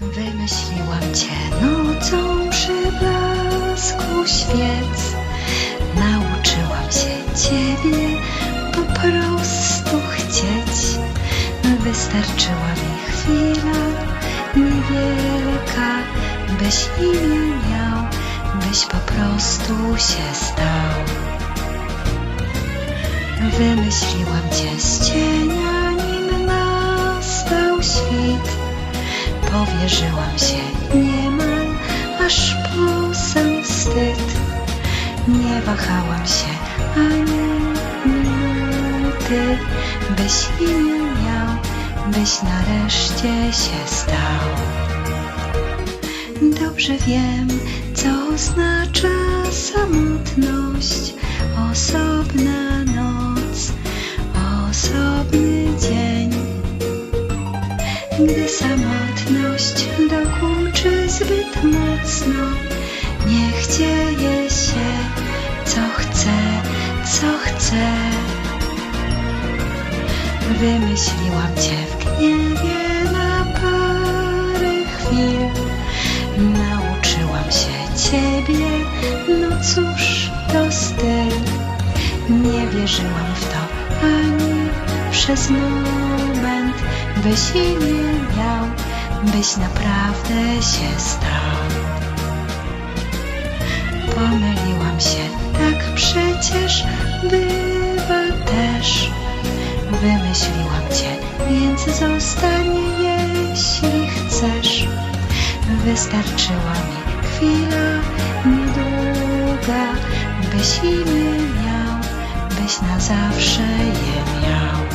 Wymyśliłam cię nocą przy blasku świec. Nauczyłam się ciebie po prostu chcieć. Wystarczyła mi chwila niewielka, byś imię miał, byś po prostu się stał. Wymyśliłam cię z cienia, nim nastał świt. Powierzyłam się niemal, aż po sam wstyd. Nie wahałam się ani minuty, byś imię miał, byś nareszcie się stał. Dobrze wiem, co oznacza samotność, osobna Gdy samotność dokuczy zbyt mocno, niech dzieje się, co chce, co chce. Wymyśliłam cię w gniewie na parę chwil. Nauczyłam się ciebie, no cóż to styl. Nie wierzyłam w to ani przez moment, byś imię miał, byś naprawdę się stał. Pomyliłam się, tak przecież bywa też. Wymyśliłam cię, więc zostań, jeśli chcesz. Wystarczyła mi chwila niedługa, byś imię miał, byś na zawsze je miał.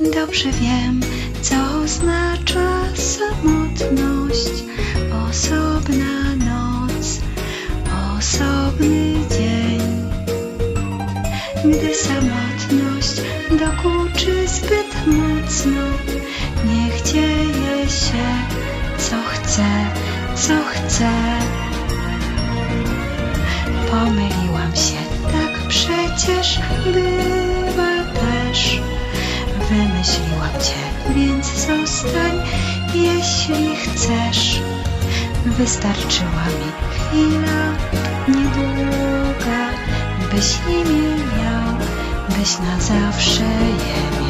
Dobrze wiem, co oznacza samotność, osobna noc, osobny dzień. Gdy samotność dokuczy zbyt mocno, niech dzieje się, co chce, co chce. Pomyliłam się, Wymyśliłam cię, więc zostań, jeśli chcesz. Wystarczyła mi chwila niedługa, byś imię miał, byś na zawsze je